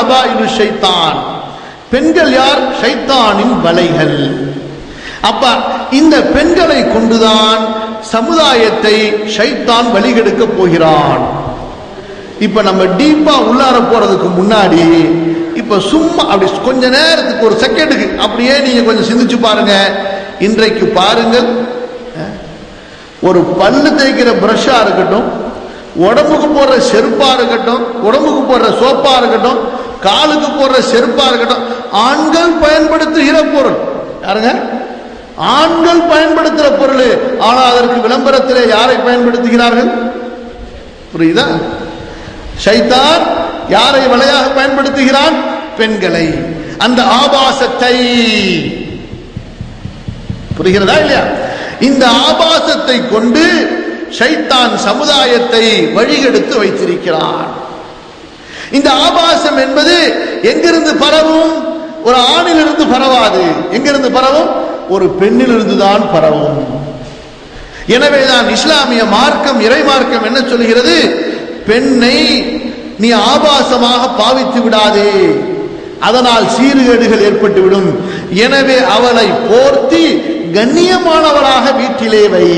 ஹபாயிலு ஷைத்தான். பெண்கள் யார்? ஷைத்தானின் வலைகள். அப்ப இந்த பெண்களை கொண்டுதான் சமுதாயத்தை ஷைத்தான் வழிகெடுக்க போகிறான். இப்ப நம்ம டீப்பா உள்ளார போறதுக்கு முன்னாடி இப்ப சும்மா அப்படி கொஞ்ச நேரத்துக்கு ஒரு செகண்டுக்கு அப்படியே நீங்க கொஞ்சம் சிந்திச்சு பாருங்க. இன்றைக்கு பாருங்கள். ஒரு பல்லு தேய்க்கிற பிரஷா இருக்கட்டும் உடம்புக்கு போடுற செருப்பா இருக்கட்டும் உடம்புக்கு போடுற சோப்பா இருக்கட்டும் காலுக்கு போடுற செருப்பா இருக்கட்டும். ஆண்கள் பயன்படுத்துகிற பொருள். யாருங்க? ஆண்கள் பயன்படுத்துகிற பொருள். ஆனால் அதற்கு விளம்பரத்திலே யாரை பயன்படுத்துகிறார்கள்? புரியுதா? ஷைத்தான் யாரை வலையாக பயன்படுத்துகிறான்? பெண்களை. அந்த ஆபாசத்தை. புரிகிறதா இல்லையா? இந்த ஆபாசத்தை கொண்டு ஷைத்தான் சமுதாயத்தை வழிகெடுத்து வைத்திருக்கிறான். இந்த ஆபாசம் என்பது எங்கிருந்து பரவும்? ஒரு ஆணிலிருந்து பரவாது. எங்கிருந்து பரவும்? ஒரு பெண்ணிலிருந்து தான் பரவும். எனவேதான் இஸ்லாமிய மார்க்கம் இறை மார்க்கம் என்ன சொல்கிறது பெண்ணை நீ ஆபாசமாக பாவித்து விடாதே. அதனால் சீர்கேடுகள் ஏற்பட்டுவிடும். எனவே அவளை போர்த்தி கண்ணியமானவளாக வீட்டிலே வை.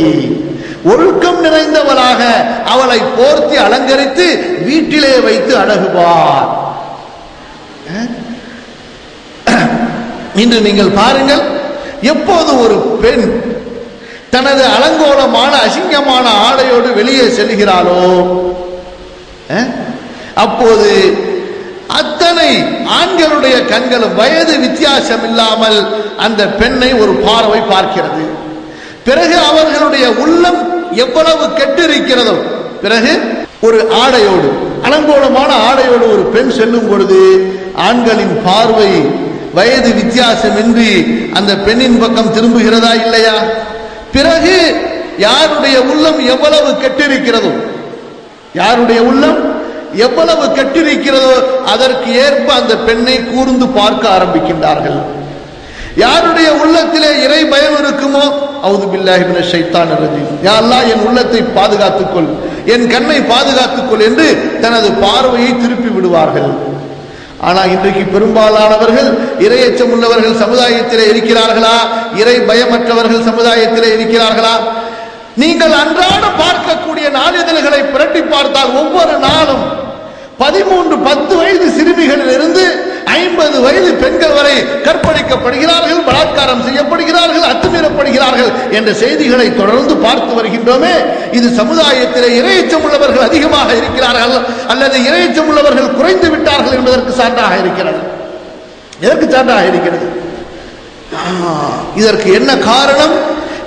ஒழுக்கம் நிறைந்தவளாக அவளை போர்த்தி அலங்கரித்து வீட்டிலே வைத்து அழகுவார். இன்று நீங்கள் பாருங்கள் எப்போது ஒரு பெண் தனது அலங்கோலமான அசிங்கமான ஆடையோடு வெளியே செல்கிறாளோ? அப்போது அத்தனை ஆண்களுடைய கண்களும் வயது வித்தியாசம் இல்லாமல் அந்த பெண்ணை ஒரு பார்வை பார்க்கிறது. பிறகு அவர்களுடைய உள்ளம் எவ்வளவு கெட்டிருக்கிறதோ. பிறகு ஒரு ஆடையோடு அலங்கோலமான ஆடையோடு ஒரு பெண் செல்லும் பொழுது ஆண்களின் பார்வை வயது வித்தியாசமின்றி அந்த பெண்ணின் பக்கம் திரும்புகிறதா இல்லையா? பிறகு யாருடைய உள்ளம் எவ்வளவு கெட்டிருக்கிறதோ யாருடைய உள்ளம் எவ்வளவு கெட்டிருக்கிறதோ அதற்கு ஏற்ப அந்த பெண்ணை கூர்ந்து பார்க்க ஆரம்பிக்கின்றார்கள். யாருடைய உள்ளத்திலே இறை பயம் இருக்குமோ அவுது பில்லாஹிபின ஷைத்தான் யாரெல்லாம் என் உள்ளத்தை பாதுகாத்துக் கொள் என் கண்ணை பாதுகாத்துக் கொள் என்று தனது பார்வையை திருப்பி விடுவார்கள். ஆனால் இன்றைக்கு பெரும்பாலானவர்கள் இரையச்சம் உள்ளவர்கள் சமுதாயத்திலே இருக்கிறார்களா? இறை பயமற்றவர்கள் சமுதாயத்திலே இருக்கிறார்களா? நீங்கள் அன்றாட பார்க்கக்கூடிய நாளிதழ்களை புரட்டி பார்த்தால் ஒவ்வொரு நாளும் பதிமூன்று பத்து வயது சிறு வயது பெண்கள் வரை கற்பழிக்கப்படுகிறார்கள் பலாத்காரம் செய்யப்படுகிறார்கள் அத்துமீறப்படுகிறார்கள் என்ற செய்திகளை தொடர்ந்து பார்த்து வருகின்றோமே. இது சமுதாயத்திலே இரையச்சம் உள்ளவர்கள் அதிகமாக இருக்கிறார்கள் அல்லது இரையச்சம் உள்ளவர்கள் குறைந்து விட்டார்கள் என்பதற்கு சான்றாக இருக்கிறது. எதற்கு சான்றாக இருக்கிறது? இதற்கு என்ன காரணம்?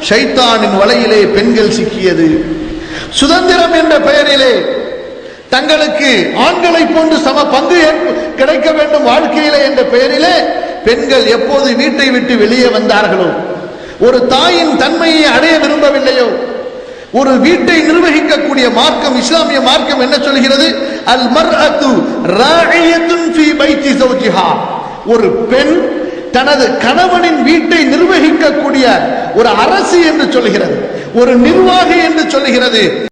ஷைத்தானின் வலையிலே பெண்கள் சிக்கியது. சுதந்திரம் என்ற பெயரிலே தங்களுக்கு ஆண்களை போன்று சம பங்கு கிடைக்க வேண்டும் வாழ்க்கையிலே என்ற பெயரிலே பெண்கள் எப்போது வீட்டை விட்டு வெளியே வந்தார்களோ ஒரு தாயின் தன்மையை அடைய விரும்பவில்லையோ ஒரு வீட்டை நிர்வகிக்கக்கூடிய மார்க்கம் இஸ்லாமிய மார்க்கம் என்ன சொல்கிறது? அல் மர்அத்து ராஇயத்துன் ஒரு பெண் தனது கணவனின் வீட்டை நிர்வகிக்கக்கூடிய ஒரு அரசு என்று சொல்கிறது ஒரு நிர்வாகி என்று சொல்கிறது.